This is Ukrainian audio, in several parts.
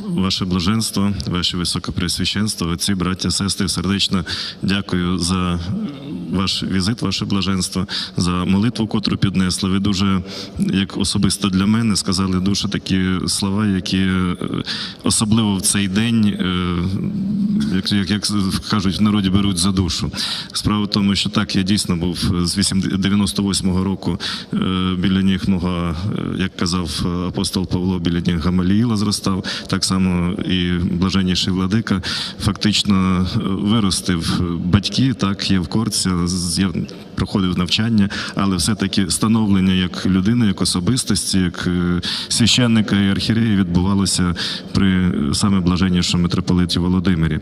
Ваше блаженство, ваше високопресвященство, отці, браття, сестри, сердечно дякую за ваш візит, ваше блаженство, за молитву, котру піднесли. Ви дуже, як особисто для мене, сказали дуже такі слова, які е, особливо в цей день, е, як, як, як кажуть, в народі беруть за душу. Справа в тому, що так, я дійсно був з 98-го року е, біля ніг мого, як казав апостол Павло, біля ніг Гамаліїла зростав. Так само і блаженніший владика фактично виростив батьки, так, є в корці, я проходив навчання, але все-таки становлення як людини, як особистості, як е, священника і архірея відбувалося при саме блаженнішому митрополиті Володимирі.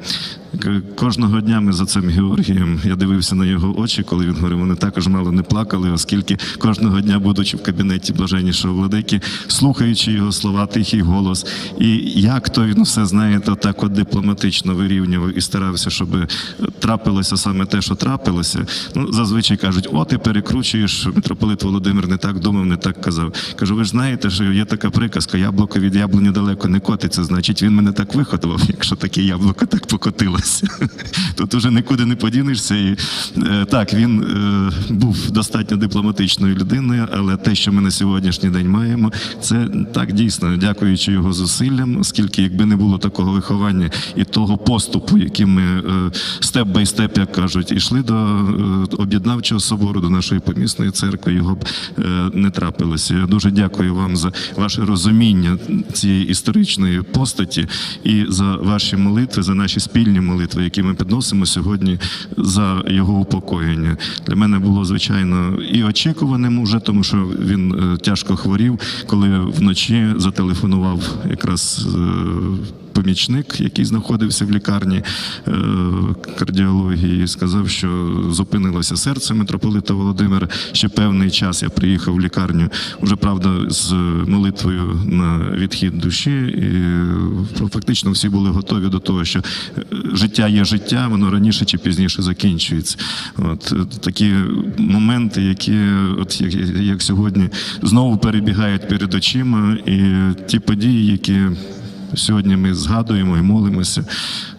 Кожного дня ми за цим Георгієм я дивився на його очі, коли він говорив, вони також мало не плакали, оскільки кожного дня, будучи в кабінеті блаженнішого владики, слухаючи його слова, тихий голос, і як то він все знаєте, так от дипломатично вирівнював і старався, щоб трапилося саме те, що трапилося. Ну зазвичай кажуть, о, ти перекручуєш. Митрополит Володимир не так думав, не так казав. Кажу, ви ж знаєте, що є така приказка, яблуко від яблуні далеко не котиться. Значить, він мене так виходував, якщо таке яблуко так покотилося. Тут уже нікуди не подінешся. І е, так, він е, був достатньо дипломатичною людиною, але те, що ми на сьогоднішній день маємо, це так дійсно, дякуючи його зусиллям, оскільки якби не було такого виховання і того поступу, яким ми е, степ бай степ, як кажуть, ішли до об'єднавчого собору, до нашої помісної церкви, його б не трапилося. Я дуже дякую вам за ваше розуміння цієї історичної постаті і за ваші молитви, за наші спільні молитви, які ми підносимо сьогодні за його упокоєння. Для мене було звичайно і очікуваним уже, тому що він е, тяжко хворів, коли вночі зателефонував якраз. Помічник, який знаходився в лікарні е, кардіології, сказав, що зупинилося серце митрополита Володимира. Ще певний час я приїхав в лікарню, вже правда, з молитвою на відхід душі. І е, фактично всі були готові до того, що е, життя є життя, воно раніше чи пізніше закінчується. От такі моменти, які, от як, як сьогодні, знову перебігають перед очима, і ті події, які. Сьогодні ми згадуємо і молимося.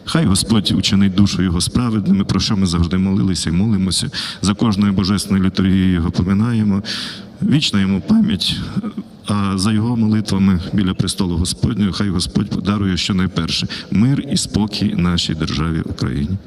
Хай Господь учинить душу його справедними, про що ми завжди молилися і молимося. За кожною божественною літургією його поминаємо. Вічна йому пам'ять. А за його молитвами біля престолу Господнього, хай Господь подарує щонайперше мир і спокій нашій державі Україні.